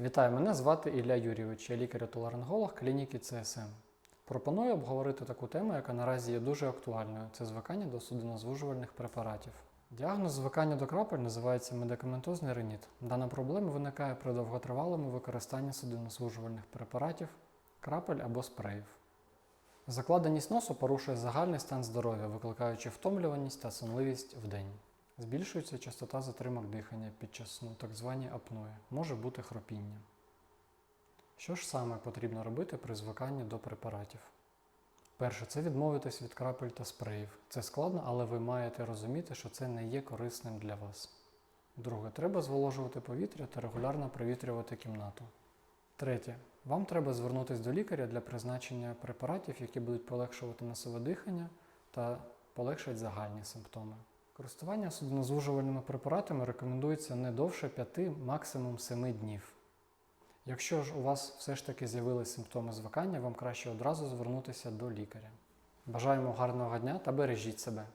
Вітаю, мене звати Ілля Юрійович, я лікар-отоларинголог клініки ЦСМ. Пропоную обговорити таку тему, яка наразі є дуже актуальною це звикання до судинозвужувальних препаратів. Діагноз звикання до крапель називається медикаментозний реніт. Дана проблема виникає при довготривалому використанні судинозвужувальних препаратів, крапель або спреїв. Закладеність носу порушує загальний стан здоров'я, викликаючи втомлюваність та сонливість в день. Збільшується частота затримок дихання під час сну, так звані апної, може бути хропіння. Що ж саме потрібно робити при звиканні до препаратів? Перше, це відмовитись від крапель та спреїв. Це складно, але ви маєте розуміти, що це не є корисним для вас. Друге, треба зволожувати повітря та регулярно провітрювати кімнату. Третє, вам треба звернутися до лікаря для призначення препаратів, які будуть полегшувати носове дихання та полегшать загальні симптоми. Користування суднозвужувальними препаратами рекомендується не довше 5, максимум 7 днів. Якщо ж у вас все ж таки з'явилися симптоми звикання, вам краще одразу звернутися до лікаря. Бажаємо гарного дня та бережіть себе!